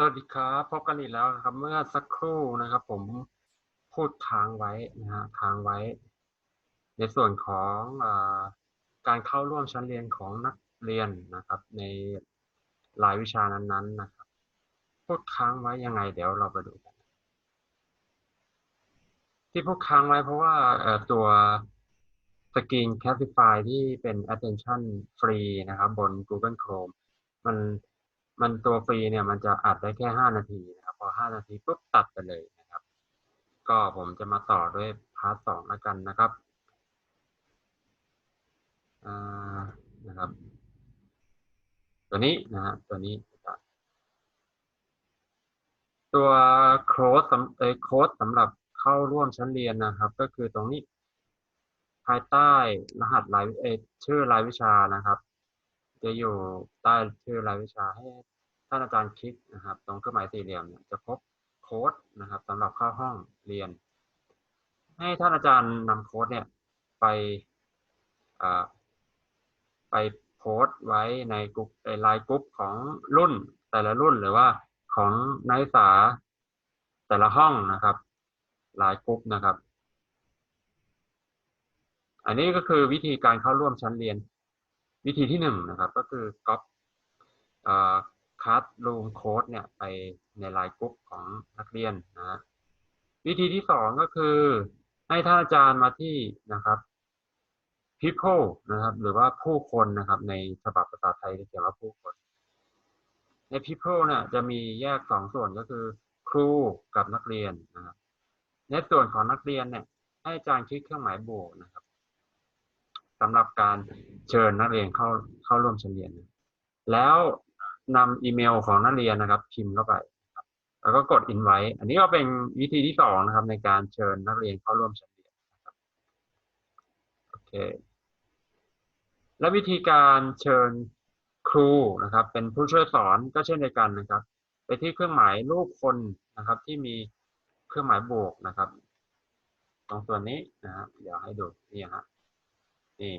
สวัสดีครับพบกันอีกแล้วนะครับ เมื่อสักครู่นะครับ ผมพูดค้างไว้นะฮะค้างไว้ ในส่วนของอการเข้าร่วมชั้นเรียนของนักเรียนนะครับ ในรายวิชานั้นๆนะครับ พูดค้างไว้ยังไง เดี๋ยวเราไปดูกันที่พูดค้างไว้เพราะว่าตัวสกรีน Classify ที่เป็น attention ฟรีนะครับ บน Google Chrome มัน มันตัวฟรีเนี่ยมันจะอัดได้แค่ห้านาทีนะครับ พอห้านาทีปุ๊บตัดไปเลยนะครับ ก็ผมจะมาต่อด้วยพาร์ทสองแล้วกันนะครับอ่านะครับ ตัวนี้นะฮะตัวนี้ ตัวโค้ดสำเอ่อโค้ดสำหรับเข้าร่วมชั้นเรียนนะครับ ก็คือตรงนี้ ภายใต้รหัสรายชื่อรายวิชานะครับ จะอยู่ใต้ชื่อรายวิชาให้ท่านอาจารย์คลิกนะครับ ตรงเครื่องหมายสี่เหลี่ยมจะพบโค้ดนะครับสำหรับเข้าห้องเรียน ให้ท่านอาจารย์นำโค้ดเนี่ยไปอ่าไปโพสต์ไว้ในกลุ่มไลน์กลุ่มของรุ่นแต่ละรุ่นหรือว่าของนักศึกษาแต่ละห้องนะครับไลน์กลุ่มนะครับ อันนี้ก็คือวิธีการเข้าร่วมชั้นเรียน วิธีที่หนึ่งนะครับก็คือก๊อปคัสรูมโค้ดเนี่ยไปในไลน์กลุ่มของนักเรียนนะฮะวิธีที่สองก็คือให้ท่านอาจารย์มาที่นะครับ people นะครับ หรือว่าผู้คนนะครับ ในฉบับภาษาไทยเขียนว่าผู้คน ใน people เนี่ยจะมีแยกสองส่วนก็คือ ครูกับนักเรียนนะครับในส่วนของนักเรียนเนี่ย ให้อาจารย์คลิกเครื่องหมายบวกนะครับ สำหรับการเชิญนักเรียนเข้าเข้าร่วมชั้นเรียน แล้วนำอีเมลของนักเรียนนะครับ พิมพ์เข้าไป แล้วก็กด invite อันนี้ก็เป็นวิธีที่สองนะครับ ในการเชิญนักเรียนเข้าร่วมชั้นเรียนนะครับโอเค และวิธีการเชิญครูนะครับ เป็นผู้ช่วยสอนก็เช่นเดียวกันนะครับ ไปที่เครื่องหมายรูปคนนะครับ ที่มีเครื่องหมายบวกนะครับ ตรงส่วนนี้นะฮะเดี๋ยวให้ดูนี่ฮะ นี่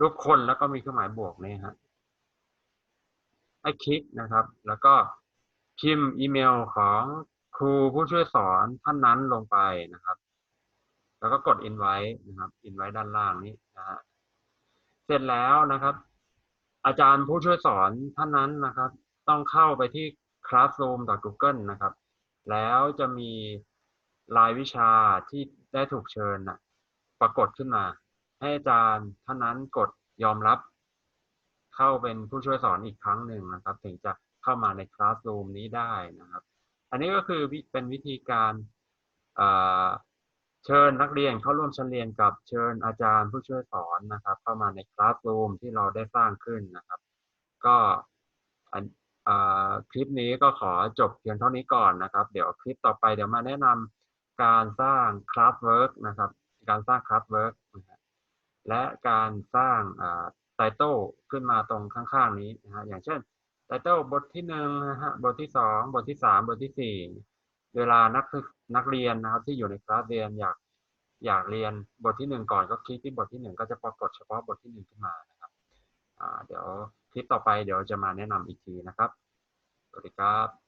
รูปคนแล้วก็มีเครื่องหมายบวกนี่ฮะให้คลิกนะครับ แล้วก็พิมพ์อีเมลของครูผู้ช่วยสอนท่านนั้นลงไปนะครับ แล้วก็กด invite นะครับ invite ด้านล่างนี้นะฮะเสร็จแล้วนะครับ อาจารย์ผู้ช่วยสอนท่านนั้นนะครับ ต้องเข้าไปที่ classroom.google นะครับ แล้วจะมีรายวิชาที่ได้ถูกเชิญนะปรากฏขึ้นมา ให้อาจารย์ท่านนั้นกดยอมรับ เข้าเป็นผู้ช่วยสอนอีกครั้งหนึ่งนะครับ ถึงจะเข้ามาใน Classroom นี้ได้นะครับ อันนี้ก็คือเป็นวิธีการเชิญนักเรียนเข้าร่วมชั้นเรียนกับเชิญอาจารย์ผู้ช่วยสอนนะครับ เข้ามาใน Classroom ที่เราได้สร้างขึ้นนะครับ ก็คลิปนี้ก็ขอจบเพียงเท่านี้ก่อนนะครับ เดี๋ยวคลิปต่อไปเดี๋ยวมาแนะนำการสร้าง Classwork นะครับ การสร้าง Classwork นะครับ และการสร้างไตเติลขึ้นมาตรงข้างๆนี้นะฮะอย่างเช่นไตเติลบทที่หนึ่งนะฮะบทที่สองบทที่สามบทที่สี่เวลานักนักเรียนนะครับที่อยู่ในคลาสเรียนอยากอยากเรียนบทที่หนึ่งก่อนก็คลิกที่บทที่หนึ่งก็จะปรากฏเฉพาะบทที่หนึ่งขึ้นมานะครับเดี๋ยวคลิปต่อไปเดี๋ยวจะมาแนะนำอีกทีนะครับสวัสดีครับ